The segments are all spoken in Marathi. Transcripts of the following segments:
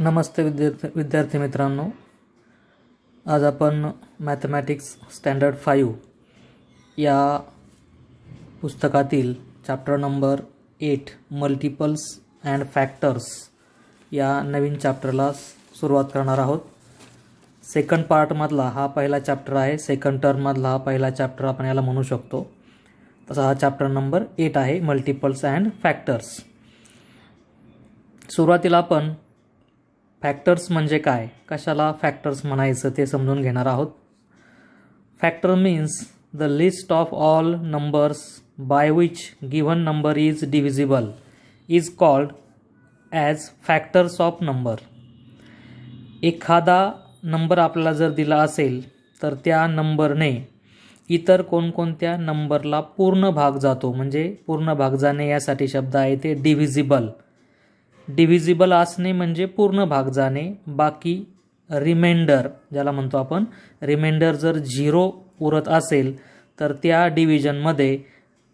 नमस्ते विद्यार्थी विद्यार्थी मित्रांनो. आज आपण मॅथमॅटिक्स स्टँडर्ड फाईव्ह या पुस्तकातील chapter number eight multiples and factors या नवीन चॅप्टरला सुरुवात करणार आहोत. सेकंड पार्टमधला हा पहिला चॅप्टर आहे. सेकंड टर्ममधला हा पहिला चॅप्टर आपण याला म्हणू शकतो. तसा हा चॅप्टर नंबर एट आहे मल्टिपल्स अँड फॅक्टर्स सुरुवातीला आपण फॅक्टर्स म्हणजे काय? कशाला फॅक्टर्स म्हणायचं ते समजून घेणार आहोत. Factor means the list of all numbers by which given number is divisible is called as factors of number एखादा नंबर आपल्याला जर दिला असेल तर त्या नंबरने इतर कोणकोणत्या नंबरला पूर्ण भाग जातो. म्हणजे पूर्ण भाग जाणे यासाठी शब्द आहे ते डिव्हिजिबल डिव्हिजिबल असणे म्हणजे पूर्ण भाग जाणे बाकी रिमेंडर ज्याला म्हणतो आपण रिमेंडर जर झिरो उरत असेल तर त्या डिव्हिजनमध्ये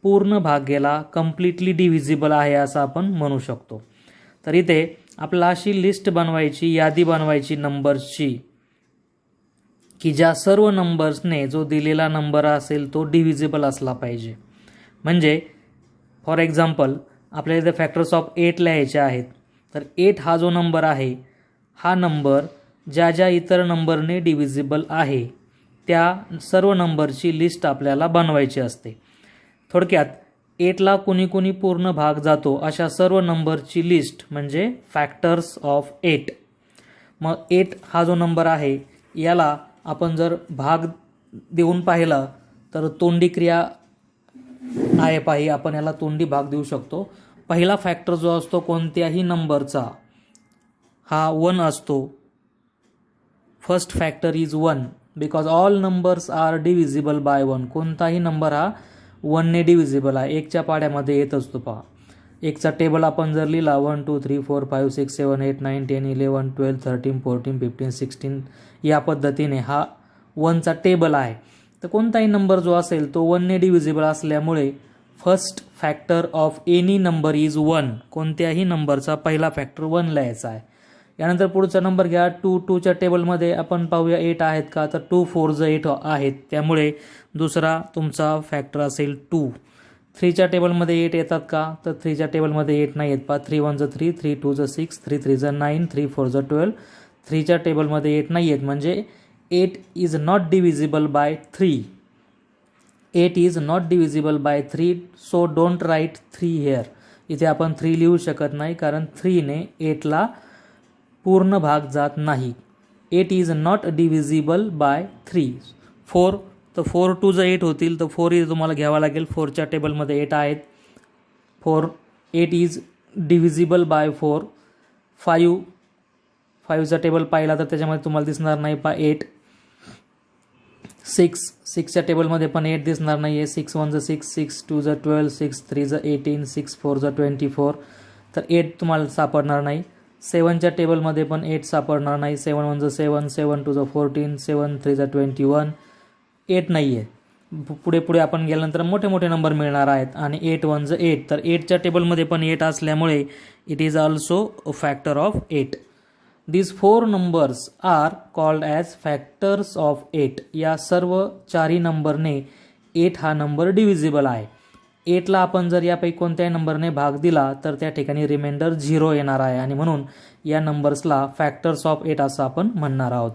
पूर्ण भाग गेला कम्प्लिटली डिव्हिजिबल आहे असं आपण म्हणू शकतो. तर इथे आपल्याला अशी लिस्ट बनवायची यादी बनवायची नंबर्सची की ज्या सर्व नंबर्सने जो दिलेला नंबर असेल तो डिव्हिजिबल असला पाहिजे. म्हणजे फॉर एक्झाम्पल आपल्याला इथे फॅक्टर्स ऑफ एट लिहायचे आहेत. तर एट हा जो नंबर आहे हा नंबर ज्या ज्या इतर नंबरने डिव्हिजिबल आहे त्या सर्व नंबरची लिस्ट आपल्याला बनवायची असते. थोडक्यात एटला कुणी कुणी पूर्ण भाग जातो अशा सर्व नंबरची लिस्ट म्हणजे फॅक्टर्स ऑफ एट मग एट हा जो नंबर आहे याला आपण जर भाग देऊन पाहिला तर तोंडी क्रिया आहे पाही आपण याला तोंडी भाग देऊ शकतो. पहिला फॅक्टर जो असतो कोणत्याही नंबरचा हा वन असतो. First factor is one because all numbers are divisible by one कोणताही नंबर हा वनने डिव्हिजिबल आहे. एकच्या पाड्यामध्ये येत असतो पहा. एकचा टेबल आपण जर लिहिला one two three four five six seven eight nine ten eleven twelve thirteen fourteen fifteen sixteen या पद्धतीने हा वनचा टेबल आहे. तर कोणताही नंबर जो असेल तो वनने डिव्हिजिबल असल्यामुळे first factor of any number is one. कोणत्याही नंबरचा पहिला फॅक्टर वन लिहायचा आहे. यानंतर पुढचा नंबर घ्या. टू टूच्या टेबलमध्ये आपण पाहूया एट आहेत का? तर टू फोर ज एट आहेत. त्यामुळे दुसरा तुमचा फॅक्टर असेल टू. थ्रीच्या टेबलमध्ये एट येतात का? तर थ्रीच्या टेबलमध्ये एट नाही येत पा थ्री वन ज थ्री थ्री टू ज सिक्स थ्री थ्री ज नाईन थ्री फोर ज ट्वेल्व. थ्रीच्या टेबलमध्ये एट नाही येत. म्हणजे eight is not divisible by three. Eight is not divisible by three so don't write three here इथे आपण थ्री लिहू शकत नाही कारण थ्रीने एटला पूर्ण भाग जात नाही. Eight is not divisible by three four तर फोर टू जर एट होतील तर फोर इथे तुम्हाला घ्यावा लागेल. फोरच्या टेबलमध्ये एट आहेत. Four eight is divisible by four five फाईव्हचा table पाहिला तर त्याच्यामध्ये तुम्हाला दिसणार नाही. पा एट सिक्स सिक्सच्या टेबलमध्ये पण एट दिसणार नाही आहे सिक्स वन ज सिक्स सिक्स टू ज ट्वेल्व सिक्स थ्री ज एटीन सिक्स फोर ज ट्वेंटी फोर तर एट तुम्हाला सापडणार नाही. सेवनच्या टेबलमध्ये पण एट सापडणार नाही. सेवन वन ज सेवन सेवन टू ज फोर्टीन सेवन थ्री ज ट्वेंटी वन एट नाही आहे पुढे पुढे आपण गेल्यानंतर मोठे मोठे नंबर मिळणार आहेत. आणि एट वन ज एट तर एटच्या टेबलमध्ये पण एट असल्यामुळे it is also factor of eight these four numbers are called as factors of eight या सर्व चारही नंबरने एट हा नंबर डिव्हिजिबल आहे. एटला आपण जर यापैकी कोणत्याही नंबरने भाग दिला तर त्या ठिकाणी रिमाइंडर झिरो येणार आहे. आणि म्हणून या नंबर्सला फॅक्टर्स ऑफ एट असं आपण म्हणणार आहोत.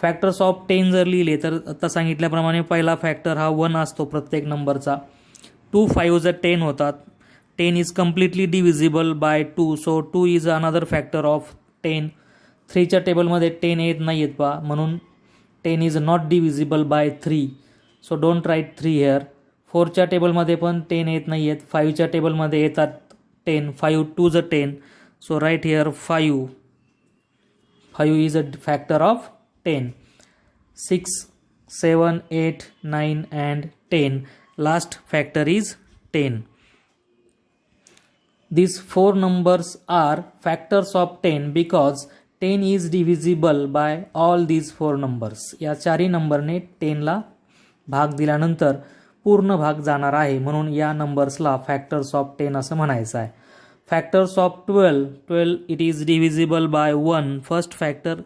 फॅक्टर्स ऑफ टेन जर लिहिले तर आता सांगितल्याप्रमाणे पहिला फॅक्टर हा वन असतो प्रत्येक नंबरचा टू फाईव्ह जर टेन होतात ten is completely divisible by two so two is another factor of ten थ्रीच्या टेबलमध्ये टेन येत नाही आहेत पा म्हणून ten is not divisible by three. So don't write three here. फोरच्या टेबलमध्ये पण टेन येत नाही आहेत फाईव्हच्या टेबलमध्ये येतात टेन. फाईव्ह टू ज ten. So write here five. Five is a factor of ten. Six seven eight nine and ten. Last factor is ten. These four numbers are factors of 10 because ten is divisible by all these four numbers या चारही नंबरने टेनला भाग दिल्यानंतर पूर्ण भाग जाणार आहे. म्हणून या नंबर्सला फॅक्टर्स ऑफ टेन असं म्हणायचं आहे. Factors of twelve twelve it is divisible by one first factor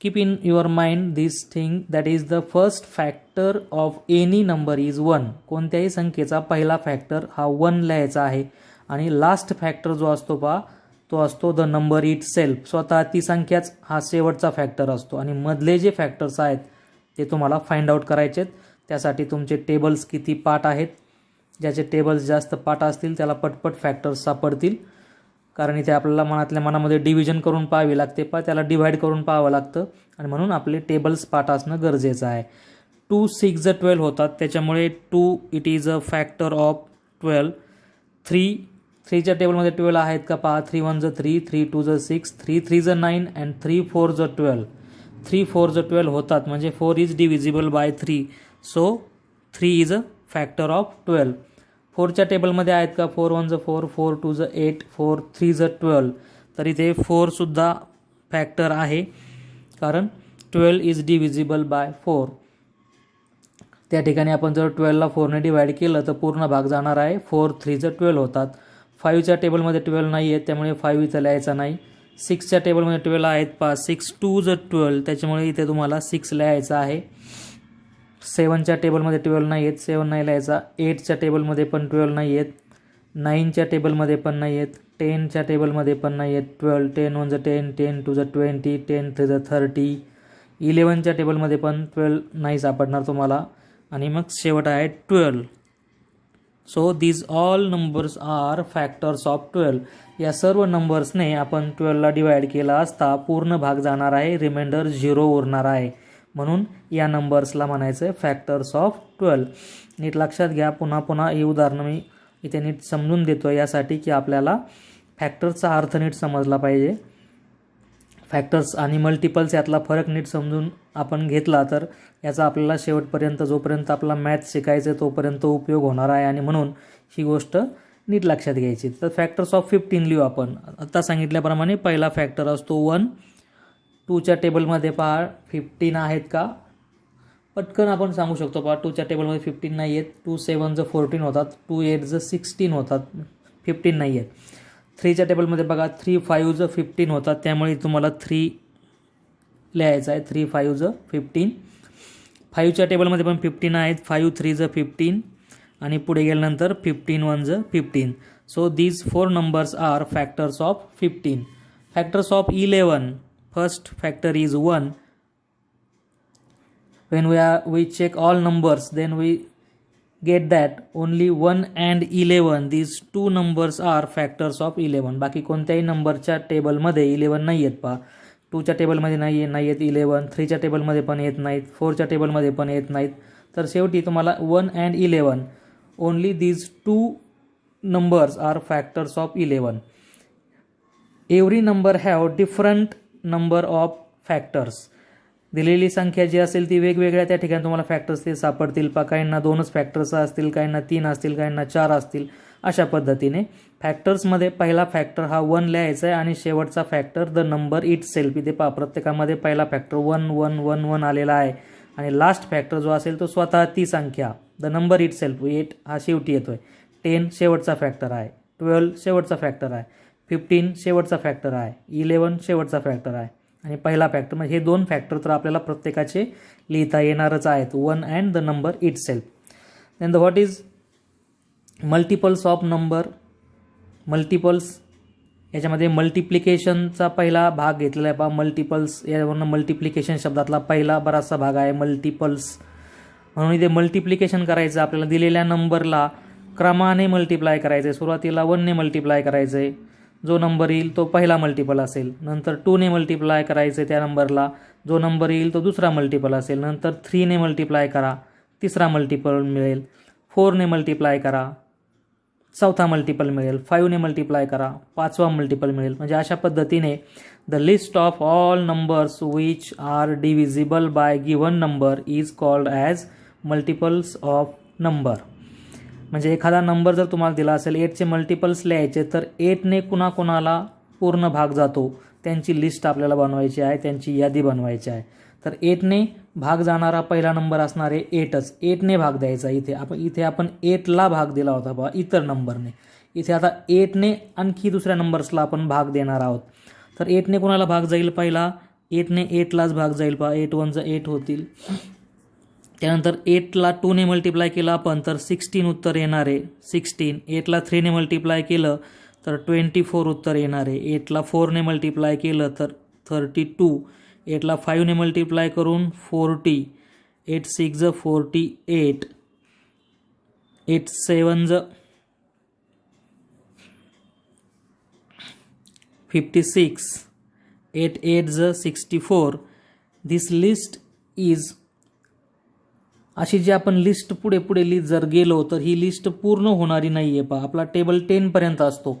keep in your mind this thing that is the first factor of any number is one कोणत्याही संख्येचा पहिला फॅक्टर हा वन लिहायचा आहे. आणि लास्ट फॅक्टर जो असतो पा तो असतो द नंबर इट सेल्फ स्वतः ती संख्याच हा शेवटचा फॅक्टर असतो. आणि मधले जे फॅक्टर्स आहेत ते तुम्हाला फाइंड आउट करायचे आहेत. त्यासाठी तुमचे टेबल्स किती पार्ट आहेत? ज्याचे टेबल्स जास्त पार्ट असतील त्याला पटपट फॅक्टर्स सापडतील. कारण इथे आपल्याला मनातल्या मनामध्ये डिव्हिजन करून पाहावी लागते पा त्याला डिव्हाइड करून पाहावं लागतं. आणि म्हणून आपले टेबल्स पाठ असणं गरजेचं आहे. टू सिक्स ज ट्वेल्व होतात त्याच्यामुळे two it is a factor of twelve three थ्रीच्या टेबलमध्ये ट्वेल्व आहेत का पहा. थ्री वन ज थ्री थ्री टू ज सिक्स थ्री थ्री ज नाईन अँड थ्री फोर ज ट्वेल्व थ्री फोर ज ट्वेल्व होतात. म्हणजे four is divisible by three so three is a factor of twelve फोरच्या टेबलमध्ये आहेत का? फोर वन ज फोर फोर टू ज एट फोर थ्री ज ट्वेल्व तर इथे फोरसुद्धा फॅक्टर आहे. कारण twelve is divisible by four त्या ठिकाणी आपण जर ट्वेल्वला फोरने डिवाईड केलं तर पूर्ण भाग जाणार आहे. फोर थ्री ज ट्वेल्व होतात. फाईव्हच्या टेबलमध्ये ट्वेल्व नाही आहेत त्यामुळे फाईव्ह इथं लिहायचा नाही. सिक्सच्या टेबलमध्ये ट्वेल्व आहेत पाच सिक्स टू जर ट्वेल्व त्याच्यामुळे इथे तुम्हाला सिक्स लिहायचं आहे. सेवनच्या टेबलमध्ये ट्वेल्व नाही आहेत सेवन नाही लिहायचा. एटच्या टेबलमध्ये पण ट्वेल्व नाही आहेत. नाईनच्या टेबलमध्ये पण नाही आहेत. टेनच्या टेबलमध्ये पण नाही आहेत. ट्वेल्व टेन वन जर टेन टेन टू जर ट्वेंटी टेन थ्री जर थर्टी. इलेवनच्या टेबलमध्ये पण ट्वेल्व नाही सापडणार तुम्हाला. आणि मग शेवट आहे twelve. So these all numbers are factors of twelve या सर्व नंबर्सने आपण ट्वेल्वला डिवाईड केला असता पूर्ण भाग जाणार आहे रिमाइंडर झिरो उरणार आहे. म्हणून या नंबर्सला म्हणायचं आहे फॅक्टर्स ऑफ ट्वेल्व नीट लक्षात घ्या पुन्हा पुन्हा ही उदाहरणं मी इथे नीट समजून देतो यासाठी की आपल्याला फॅक्टर्सचा अर्थ नीट समजला पाहिजे. फॅक्टर्स आणि मल्टिपल्स यातला फरक नीट समजून आपण घेतला तर याचा आपल्याला शेवटपर्यंत जोपर्यंत आपला मॅथ शिकायचं आहे तोपर्यंत उपयोग होणार आहे आणि म्हणून ही गोष्ट नीट लक्षात घ्यायची. तर फॅक्टर्स ऑफ फिफ्टीन लिहू आपण. आत्ता सांगितल्याप्रमाणे पहिला फॅक्टर असतो वन टूच्या टेबलमध्ये पहा फिफ्टीन आहेत का? पटकन आपण सांगू शकतो पहा टूच्या टेबलमध्ये फिफ्टीन नाही आहेत टू सेवन जर फोर्टीन होतात. टू एट जर सिक्स्टीन होतात. फिफ्टीन नाही आहेत थ्रीच्या टेबलमध्ये बघा थ्री फाईव्ह ज फिफ्टीन होतात. त्यामुळे तुम्हाला थ्री लिहायचं आहे. थ्री फाईव्ह ज फिफ्टीन. फाईव्हच्या टेबलमध्ये पण फिफ्टीन आहेत. फाईव्ह थ्री ज फिफ्टीन. आणि पुढे गेल्यानंतर फिफ्टीन वन ज fifteen. So these four numbers are factors of fifteen factors of eleven first factor is one when we are we check all numbers then we get that only one and eleven these two numbers are factors of eleven बाकी कोणत्याही नंबरच्या टेबलमध्ये इलेवन नाही आहेत पहा. टूच्या टेबलमध्ये नाही आहे नाही आहेत इलेवन थ्रीच्या टेबलमध्ये पण येत नाहीत. फोरच्या टेबलमध्ये पण येत नाहीत. तर शेवटी तुम्हाला one and eleven only these two numbers are factors of eleven every number have different number of factors दिलेली संख्या जी असेल ती वेगवेगळ्या त्या ठिकाणी तुम्हाला फॅक्टर्स ते सापडतील. पा काहींना दोनच फॅक्टर्स असतील काहींना तीन असतील काहींना चार असतील अशा पद्धतीने. फॅक्टर्समध्ये पहिला फॅक्टर हा वन लिहायचा आहे आणि शेवटचा factor the number itself इथे पा प्रत्येकामध्ये पहिला factor one one one one आलेला आहे. आणि लास्ट फॅक्टर जो असेल तो स्वतः ती संख्या the number itself eight हा शेवटी येतोय. टेन शेवटचा फॅक्टर आहे. ट्वेल्व शेवटचा फॅक्टर आहे. फिफ्टीन शेवटचा फॅक्टर आहे. इलेवन शेवटचा फॅक्टर आहे. आणि पहिला फॅक्टर म्हणजे हे दोन फॅक्टर तर आपल्याला प्रत्येकाचे लिहिता येणारच आहेत. One and the number itself then the what is multiples of number multiples याच्यामध्ये मल्टिप्लिकेशनचा पहिला भाग घेतलेला आहे पहा. मल्टिपल्स यावरनं मल्टिप्लिकेशन शब्दातला पहिला बराचसा भाग आहे. मल्टिपल्स म्हणून इथे मल्टिप्लिकेशन करायचं आपल्याला दिलेल्या नंबरला क्रमाने मल्टिप्लाय करायचं आहे सुरुवातीला वनने मल्टिप्लाय करायचं आहे जो नंबर येईल तो पहिला मल्टिपल असेल. नंतर टूने मल्टिप्लाय करायचं त्या नंबरला जो नंबर येईल तो दुसरा मल्टिपल असेल. नंतर थ्रीने मल्टिप्लाय करा. तिसरा मल्टिपल मिळेल. फोरने मल्टिप्लाय करा. चौथा मल्टिपल मिळेल. फाईव्हने मल्टिप्लाय करा. पाचवा मल्टिपल मिळेल. म्हणजे अशा पद्धतीने the list of all numbers which are divisible by given number is called as multiples of number म्हणजे एखादा नंबर जर तुम्हाला दिला असेल एटचे मल्टिपल्स लिहायचे तर एटने कुणाकुणाला पूर्ण भाग जातो. त्यांची लिस्ट आपल्याला बनवायची आहे त्यांची यादी बनवायची आहे. तर एटने भाग जाणारा पहिला नंबर असणार आहे एटच एटने भाग द्यायचा इथे. आपण इथे आपण एटला भाग दिला होता बा इतर नंबरने. इथे आता एटने आणखी दुसऱ्या नंबर्सला आपण भाग देणार आहोत. तर एटने कोणाला भाग जाईल पहिला? एटने एटलाच भाग जाईल पहा एट वनचं एट होतील. त्यानंतर एटला टूने मल्टिप्लाय केलं आपण तर सिक्स्टीन उत्तर येणार आहे. सिक्स्टीन एटला थ्रीने मल्टिप्लाय केलं तर ट्वेंटी फोर उत्तर येणार आहे. एटला फोरने मल्टिप्लाय केलं तर थर्टी टू एटला फाईव्हने मल्टिप्लाय करून फोर्टी एट सिक्स ज फोर्टी एट एट सेवन ज फिफ्टी सिक्स एट एट ज sixty four this list is अशी जी आपण लिस्ट पुढे पुढे लिहित जर गेलो तर ही लिस्ट पूर्ण होणारी नाही आहे पहा. आपला टेबल टेनपर्यंत असतो.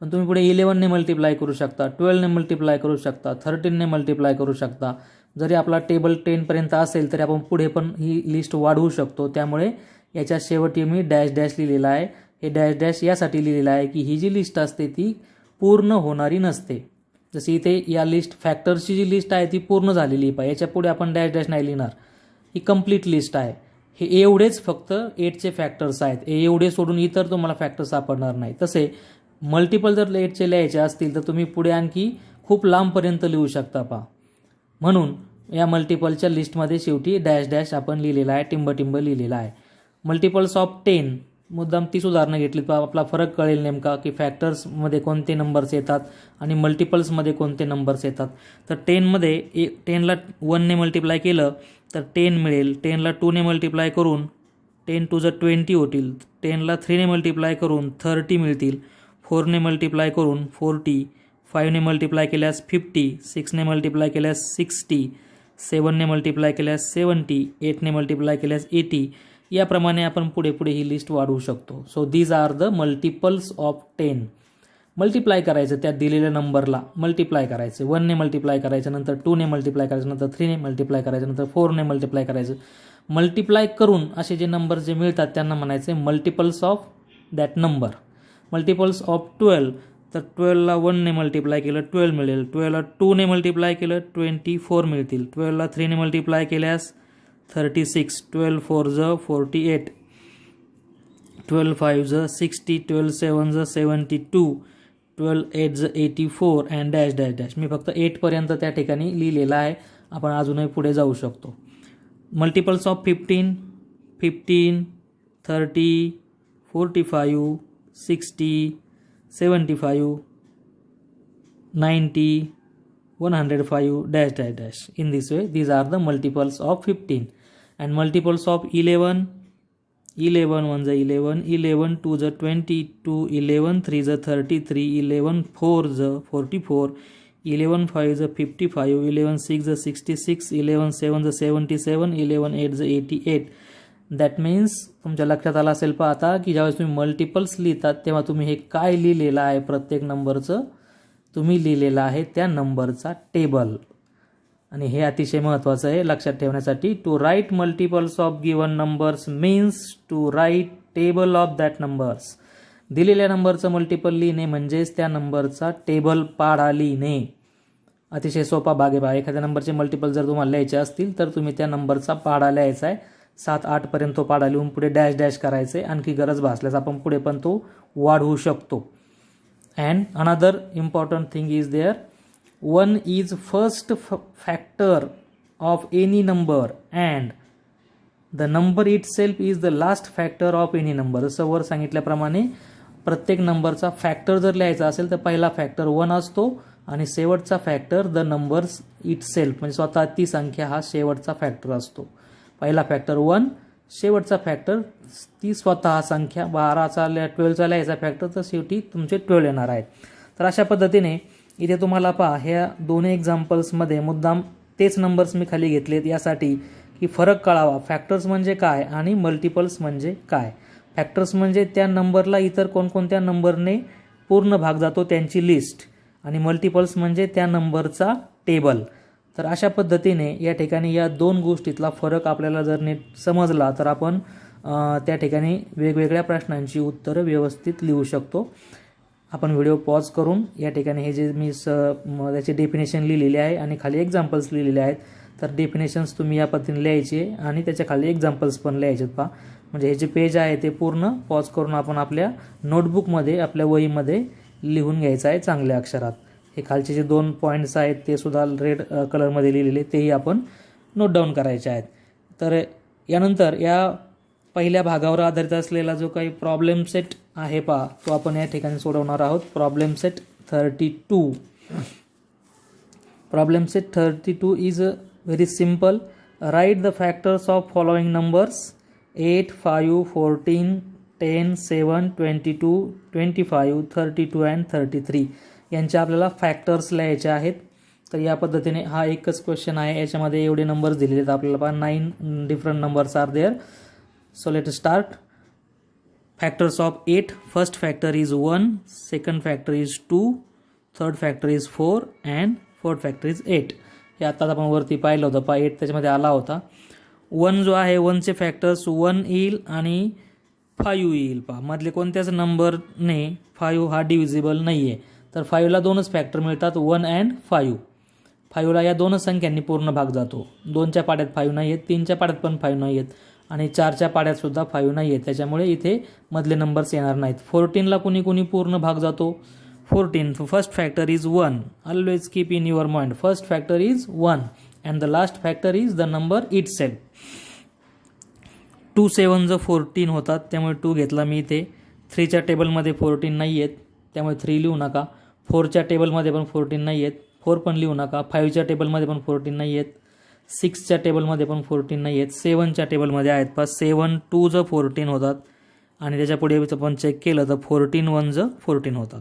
पण तुम्ही पुढे इलेवनने मल्टिप्लाय करू शकता ट्वेल्वने मल्टिप्लाय करू शकता थर्टीनने मल्टिप्लाय करू शकता. जरी आपला टेबल टेनपर्यंत असेल तरी आपण पुढे पण ही लिस्ट वाढवू शकतो. त्यामुळे याच्या शेवटी मी डॅश डॅश लिहिलेला आहे. हे डॅश डॅश यासाठी लिहिलेलं आहे की ही जी लिस्ट असते ती पूर्ण होणारी नसते. जशी इथे या लिस्ट फॅक्टर्सची जी लिस्ट आहे ती पूर्ण झालेली आहे याच्यापुढे आपण डॅश डॅश नाही लिहिणार. ही कंप्लीट लिस्ट आहे. हे एवढेच फक्त एटचे फॅक्टर्स आहेत. हे एवढे सोडून इतर तुम्हाला फॅक्टर्स सापडणार नाही. तसे मल्टिपल जर एटचे लिहायचे असतील तर तुम्ही पुढे आणखी खूप लांबपर्यंत लिहू शकता पहा. म्हणून या मल्टिपलच्या लिस्टमध्ये शेवटी डॅश डॅश आपण लिहिलेला आहे टिंब टिंब लिहिलेला आहे. मल्टिपल्स ऑफ टेन मुद्दाम तीच उदाहरणं घेतली. तर आपला फरक कळेल नेमका की फॅक्टर्समध्ये कोणते नंबर्स येतात आणि मल्टिपल्समध्ये कोणते नंबर्स येतात. तर टेनमध्ये ए टेनला वनने मल्टिप्लाय केलं तर टेन मिळेल. टेनला टूने मल्टिप्लाय करून टेन टू जर ट्वेंटी होतील. टेनला थ्रीने मल्टिप्लाय करून थर्टी मिळतील. फोरने मल्टिप्लाय करून फोर्टी फाईव्हने मल्टिप्लाय केल्यास फिफ्टी सिक्सने मल्टिप्लाय केल्यास सिक्स्टी सेवनने मल्टिप्लाय केल्यास सेवन्टी एटने मल्टिप्लाय केल्यास एटी याप्रमाणे आपण पुढे पुढे ही लिस्ट वाढवू शकतो. So these are the multiples of ten multiply करायचं त्या दिलेल्या नंबरला मल्टिप्लाय करायचे. वनने मल्टिप्लाय करायचं नंतर टूने मल्टिप्लाय करायचं नंतर थ्रीने मल्टिप्लाय करायचं नंतर फोरने मल्टिप्लाय करायचं. मल्टिप्लाय करून असे जे नंबर जे मिळतात त्यांना म्हणायचे multiples of that number multiples of twelve तर ट्वेल्वला वनने मल्टिप्लाय केलं ट्वेल्व मिळेल. ट्वेल्वला टूने मल्टिप्लाय केलं ट्वेंटी फोर मिळतील ट्वेल्वला थ्रीने मल्टिप्लाय केल्यास थर्टी सिक्स ट्वेल्व फोर ज फोर्टी एट. ट्वेल्व फाईव्ह ज सिक्स्टी ट्वेल्व सेवन ज सेवन्टी टू. ट्वेल्व एट ज eighty four and dash dash dash मी फक्त एटपर्यंत त्या ठिकाणी लिहिलेला आहे. आपण अजूनही पुढे जाऊ शकतो. Multiples of fifteen fifteen thirty forty five sixty seventy five ninety one hundred five dash dash dash in this way these are the multiples of fifteen and multiples of eleven eleven one is eleven eleven two is twenty two eleven three ज थर्टी थ्री इलेवन फोर ज फोर्टी फोर इलेवन फाईव्ह ज fifty five eleven six is sixty six eleven seven ज seventy seven eight eighty eight that means तुमच्या लक्षात आलं असेल पहा आता की ज्यावेळेस तुम्ही मल्टिपल्स लिहितात तेव्हा तुम्ही हे काय लिहिलेलं आहे प्रत्येक नंबरचं तुम्ही लिहिलेलं आहे त्या नंबरचा टेबल आणि हे अतिशय महत्त्वाचं आहे. लक्षात ठेवण्यासाठी to write multiples of given numbers means to write table of that numbers दिलेल्या नंबरचं मल्टिपल लिहिणे म्हणजेच त्या नंबरचा टेबल पाडा लिहिणे. अतिशय सोपा भाग आहे बा. एखाद्या नंबरचे मल्टिपल जर तुम्हाला लिहायचे असतील तर तुम्ही त्या नंबरचा पाडा लिहायचा आहे. सात आठपर्यंत तो पाडा लिहून पुढे डॅश डॅश करायचे. आणखी गरज भासल्यास आपण पुढे पण तो वाढवू शकतो. And another important thing is there one is first factor of any number and the number itself is the last factor of any number जसं वर सांगितल्याप्रमाणे प्रत्येक नंबरचा फॅक्टर जर लिहायचा असेल तर पहिला फॅक्टर वन असतो आणि शेवटचा factor the numbers itself म्हणजे स्वतः ती संख्या हा शेवटचा फॅक्टर असतो. पहिला फॅक्टर वन शेवटचा फॅक्टर ती स्वतः संख्या बाराचा ट्वेल्वचा लिहायचा फॅक्टर तर शेवटी तुमचे ट्वेल्व येणार आहेत. तर अशा पद्धतीने इथे तुम्हाला पहा ह्या दोन्ही एक्झाम्पल्समध्ये मुद्दाम तेच नंबर्स मी खाली घेतलेत. यासाठी की फरक कळावा. फॅक्टर्स म्हणजे काय आणि मल्टिपल्स म्हणजे काय? फॅक्टर्स म्हणजे त्या नंबरला इतर कोणकोणत्या नंबरने पूर्ण भाग जातो त्यांची लिस्ट आणि मल्टिपल्स म्हणजे त्या नंबरचा टेबल तर अशा पद्धतीने या ठिकाणी या दोन गोष्टीतला फरक आपल्याला जर नीट समजला तर आपण त्या ठिकाणी वेगवेगळ्या प्रश्नांची उत्तरं व्यवस्थित लिहू शकतो. आपण व्हिडिओ पॉज करून या ठिकाणी हे जे मी स त्याचे डेफिनेशन लिहिलेले आहे आणि खाली एक्झाम्पल्स लिहिलेले आहेत तर डेफिनेशन्स तुम्ही या पद्धतीने लिहायचे आणि त्याच्याखाली एक्झाम्पल्स पण लिहायचे पहा. म्हणजे हे जे पेज आहे ते पूर्ण पॉज करून आपण आपल्या नोटबुकमध्ये आपल्या वहीमध्ये लिहून घ्यायचं आहे चांगल्या अक्षरात. हे खालचे जे दोन पॉईंट्स आहेत ते सुद्धा रेड कलरमध्ये लिहिलेले तेही आपण नोट डाऊन करायचे आहेत. तर यानंतर या पहिल्या भागावर आधारित असलेला जो काही प्रॉब्लेम सेट आहे पहा तो आपण या ठिकाणी सोडवणार आहोत. Problem set thirty two problem set thirty two is very simple write the factors of following numbers eight five fourteen ten seven twenty two twenty five thirty two and thirty three यांच्या आपल्याला फॅक्टर्स लिहायचे आहेत. तर या पद्धतीने हा एकच क्वेश्चन आहे. याच्यामध्ये एवढे नंबर्स दिलेले आहेत. आपल्याला पहा nine different numbers are there So let us start. Factors of 8. First factor is 1, second factor is 2, third factor is 4 and fourth factor is 8. हे आत्ताच आपण वरती पाहिलं होतं. पा एट त्याच्यामध्ये आला होता. वन जो आहे वनचे फॅक्टर्स वन येईल आणि फायू येईल. पा मधले कोणत्याच नंबरने फायू हा डिव्हिजिबल नाही आहे तर फाईव्हला दोनच फॅक्टर मिळतात वन अँड फायू फाईव्हला या दोनच संख्यांनी पूर्ण भाग जातो. दोनच्या पाड्यात फाईव्ह नाही आहेत तीनच्या पाड्यात पण फाईव्ह नाही आहेत आणि चारच्या पाड्यातसुद्धा फाईव्ह नाही आहेत त्याच्यामुळे इथे मधले नंबर्स येणार नाहीत. फोर्टीनला कुणी कुणी पूर्ण भाग जातो. Fourteen first factor is one always keep in your mind first factor is one and the last factor is the number itself two seven जर फोर्टीन होतात. त्यामुळे टू घेतला मी इथे. थ्रीच्या टेबलमध्ये फोर्टीन नाही आहेत त्यामुळे थ्री लिहू नका. फोरच्या टेबलमध्ये पण फोर्टीन नाही आहेत फोर पण लिहू नका. फाईव्हच्या टेबलमध्ये पण फोर्टीन नाही आहेत सिक्सच्या टेबलमध्ये पण फोर्टीन नाही आहेत. सेवनच्या टेबलमध्ये आहेत. पा सेवन टू जर फोर्टीन होतात. आणि त्याच्या पुढे आपण चेक केलं तर फोर्टीन वन जर फोर्टीन होतात.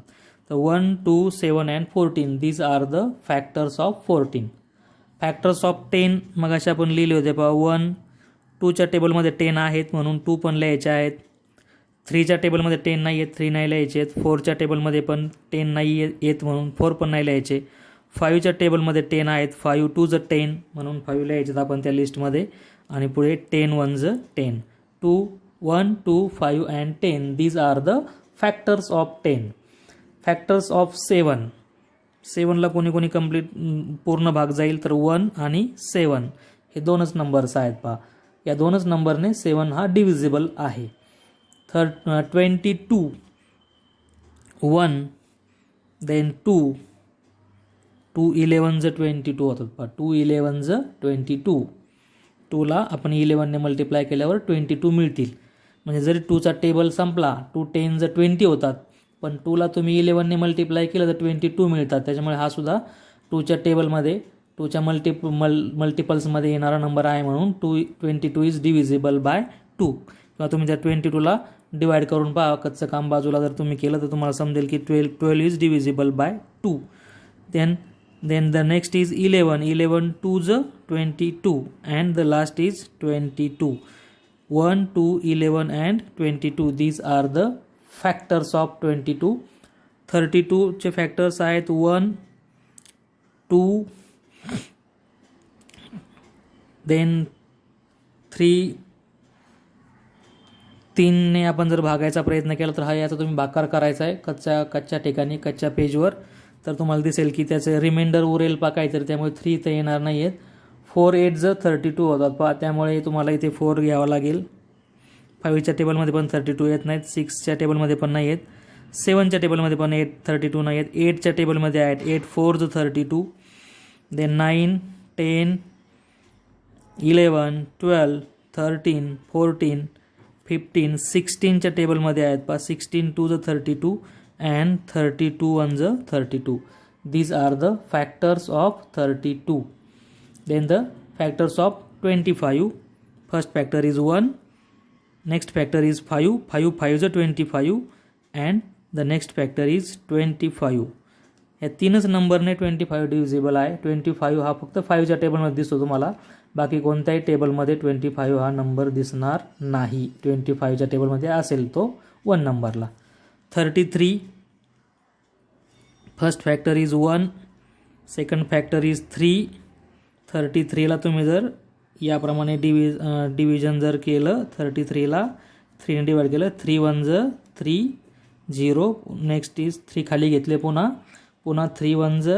तर one two seven and fourteen these are the factors of fourteen factors of ten मग असे आपण लिहिले होते. पहा वन टूच्या टेबलमध्ये टेन आहेत म्हणून टू पण लिहायचे आहेत. थ्रीच्या टेबलमध्ये टेन नाही आहेत थ्री नाही लिहायचे आहेत. फोरच्या टेबलमध्ये पण टेन नाही ये- येत म्हणून फोर पण नाही लिहायचे. फाईव्हच्या टेबलमध्ये टेन आहेत. फाईव्ह टू ज टेन म्हणून फाईव्हला लिहायचे आपण त्या लिस्टमध्ये आणि पुढे टेन वन ज ten two one two five and ten these are the factors of ten factors of seven सेवनला कोणी कोणी कंप्लीट पूर्ण भाग जाईल तर वन आणि सेवन हे दोनच नंबर्स आहेत पहा. या दोनच नंबरने सेवन हा डिव्हिजिबल आहे. Third twenty two one then two two eleven ज ट्वेंटी टू होतात पहा टू इलेवन ज ट्वेंटी टू टूला आपण इलेवनने मल्टिप्लाय केल्यावर ट्वेंटी टू मिळतील. म्हणजे जरी टूचा टेबल संपला टू टेन ज ट्वेंटी होतात पण टूला तुम्ही इलेवनने मल्टिप्लाय केलं तर ट्वेंटी टू मिळतात. त्याच्यामुळे हा सुद्धा टूच्या टेबलमध्ये टूच्या मल्टिप मल मल्टिपल्समध्ये येणारा नंबर आहे म्हणून two twenty two is divisible by two किंवा तुम्ही त्या ट्वेंटी टूला डिवाईड करून पहा कच्चं काम बाजूला जर तुम्ही केलं तर तुम्हाला समजेल की twelve twelve is divisible by two then then the next is 11 11 2 the 22 and the last is 22 1 2 11 and 22 these are the factors of 22 32 चे फॅक्टर्स आहेत 1 2 देन 3 तीनने आपण जर भागायचा प्रयत्न केला तर हा याचा तुम्ही भाकार करायचा आहे. कच्च्या कच्च्या ठिकाणी कच्च्या पेजवर तर तुम्हाला दिसेल की त्याचे रिमाइंडर उरेल पा काहीतरी त्यामुळे थ्री इथं येणार नाही आहेत फोर एट जर थर्टी टू होतात पा त्यामुळे तुम्हाला इथे फोर घ्यावा लागेल. फाईव्हच्या टेबलमध्ये पण थर्टी टू येत नाहीत सिक्सच्या टेबलमध्ये पण नाही आहेत सेवनच्या टेबलमध्ये पण एट थर्टी टू नाही आहेत एटच्या टेबलमध्ये आहेत. एट फोर ज thirty two then nine ten eleven twelve thirteen fourteen fifteen सिक्स्टीनच्या टेबलमध्ये आहेत पा सिक्स्टीन टू ज thirty two and thirty two one ज thirty two these are the factors of thirty two then the factors of twenty five first factor is one next factor is five five and the twenty factor and the next is twenty या तीनच नंबरने ट्वेंटी फाईव्ह डिव्हिजिबल आहे. ट्वेंटी फाईव्ह हा फक्त फाईव्हच्या टेबलमध्ये दिसतो तुम्हाला. बाकी कोणत्याही टेबलमध्ये ट्वेंटी फाईव्ह हा नंबर दिसणार नाही. ट्वेंटी फाईव्हच्या टेबलमध्ये असेल तो वन नंबरला thirty three first factor is one second factor is three thirty थ्रीला तुम्ही जर याप्रमाणे डिवि डिव्हिजन जर केलं थर्टी थ्रीला थ्रीने डिवाईड केलं थ्री वन ज three zero next is three खाली घेतले पुन्हा. पुन्हा थ्री वन ज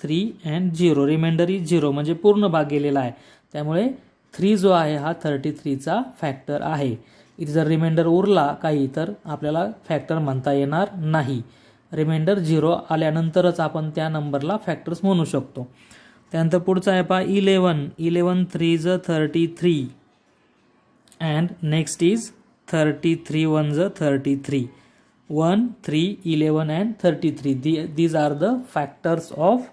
three and zero remainder is zero म्हणजे पूर्ण भाग गेलेला आहे. त्यामुळे थ्री जो आहे हा थर्टी थ्रीचा फॅक्टर आहे. इथे जर रिमाइंडर उरला काही तर आपल्याला फॅक्टर म्हणता येणार नाही. रिमाइंडर झिरो आल्यानंतरच आपण त्या नंबरला फॅक्टर्स म्हणू शकतो. त्यानंतर पुढचा आहे पहा इलेवन इलेवन थ्री ज thirty three and next is thirty three one ज thirty three one three eleven and thirty three the these are the factors of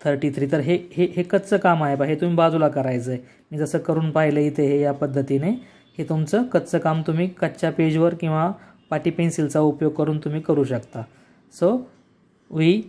thirty three तर हे हे हे कच्चं काम आहे बा हे तुम्ही बाजूला करायचं आहे मी जसं करून पाहिलं इथे हे या पद्धतीने. हे तुमचं कच्चं काम तुम्ही कच्च्या पेजवर किंवा पाटी पेन्सिलचा उपयोग करून तुम्ही करू शकता. So we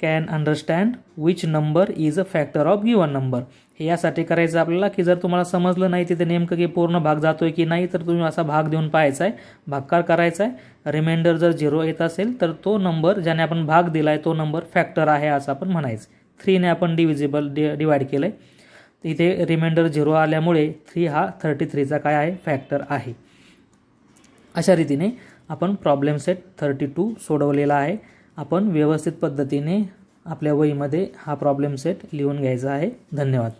can understand which number is a factor of given number हे यासाठी करायचं आपल्याला की जर तुम्हाला समजलं नाही तिथे नेमकं की पूर्ण भाग जातो आहे की नाही तर तुम्ही असा भाग देऊन पाहायचा आहे. भागकार करायचा आहे. रिमाइंडर जर झिरो येत असेल तर तो नंबर ज्याने आपण भाग दिला आहे तो नंबर फॅक्टर आहे असं आपण म्हणायचं. थ्रीने आपण डिव्हिजिबल डि डिवाईड केलं आहे इथे रिमाइंडर झिरो आल्यामुळे थ्री हा थर्टी थ्रीचा काय आहे? फॅक्टर आहे. अशा रीतीने आपण प्रॉब्लेम सेट थर्टी टू सोडवलेला आहे. आपण व्यवस्थित पद्धतीने आपल्या वहीमध्ये हा प्रॉब्लेम सेट लिहून घ्यायचा आहे. धन्यवाद.